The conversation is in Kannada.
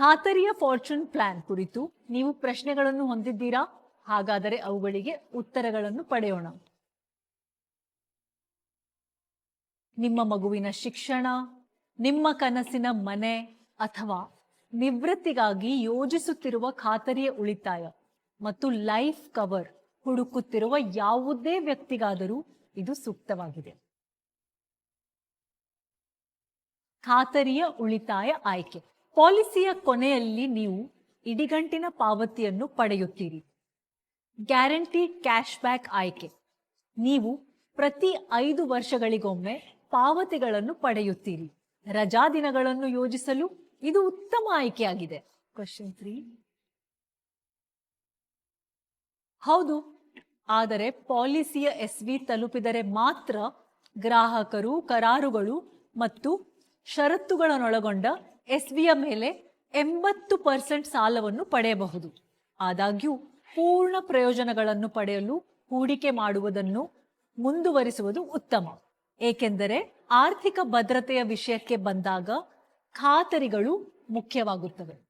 ಖಾತರಿಯ ಫಾರ್ಚೂನ್ ಪ್ಲಾನ್ ಕುರಿತು ನೀವು ಪ್ರಶ್ನೆಗಳನ್ನು ಹೊಂದಿದ್ದೀರಾ? ಹಾಗಾದರೆ ಅವುಗಳಿಗೆ ಉತ್ತರಗಳನ್ನು ಪಡೆಯೋಣ. ನಿಮ್ಮ ಮಗುವಿನ ಶಿಕ್ಷಣ, ನಿಮ್ಮ ಕನಸಿನ ಮನೆ ಅಥವಾ ನಿವೃತ್ತಿಗಾಗಿ ಯೋಜಿಸುತ್ತಿರುವ ಖಾತರಿಯ ಉಳಿತಾಯ ಮತ್ತು ಲೈಫ್ ಕವರ್ ಹುಡುಕುತ್ತಿರುವ ಯಾವುದೇ ವ್ಯಕ್ತಿಗಾದರೂ ಇದು ಸೂಕ್ತವಾಗಿದೆ. ಖಾತರಿಯ ಉಳಿತಾಯ ಆಯ್ಕೆ. ಪಾಲಿಸಿಯ ಕೊನೆಯಲ್ಲಿ ನೀವು ಇಡಿಗಂಟಿನ ಪಾವತಿಯನ್ನು ಪಡೆಯುತ್ತೀರಿ. ಗ್ಯಾರಂಟಿ ಕ್ಯಾಶ್ ಬ್ಯಾಕ್ ಆಯ್ಕೆ. ನೀವು ಪ್ರತಿ ಐದು ವರ್ಷಗಳಿಗೊಮ್ಮೆ ಪಾವತಿಗಳನ್ನು ಪಡೆಯುತ್ತೀರಿ. ರಜಾ ದಿನಗಳನ್ನು ಯೋಜಿಸಲು ಇದು ಉತ್ತಮ ಆಯ್ಕೆಯಾಗಿದೆ. ಕ್ವಶನ್ ತ್ರೀ ಹೌದು, ಆದರೆ ಪಾಲಿಸಿಯ ಎಸ್ ವಿ ತಲುಪಿದರೆ ಮಾತ್ರ ಗ್ರಾಹಕರು, ಕರಾರುಗಳು ಮತ್ತು ಷರತ್ತುಗಳನ್ನೊಳಗೊಂಡ ಎಸ್ ವಿಯ ಮೇಲೆ ಎಂಬತ್ತು ಪರ್ಸೆಂಟ್ ಸಾಲವನ್ನು ಪಡೆಯಬಹುದು. ಆದಾಗ್ಯೂ, ಪೂರ್ಣ ಪ್ರಯೋಜನಗಳನ್ನು ಪಡೆಯಲು ಹೂಡಿಕೆ ಮಾಡುವುದನ್ನು ಮುಂದುವರಿಸುವುದು ಉತ್ತಮ. ಏಕೆಂದರೆ, ಆರ್ಥಿಕ ಭದ್ರತೆಯ ವಿಷಯಕ್ಕೆ ಬಂದಾಗ ಖಾತರಿಗಳು ಮುಖ್ಯವಾಗುತ್ತವೆ.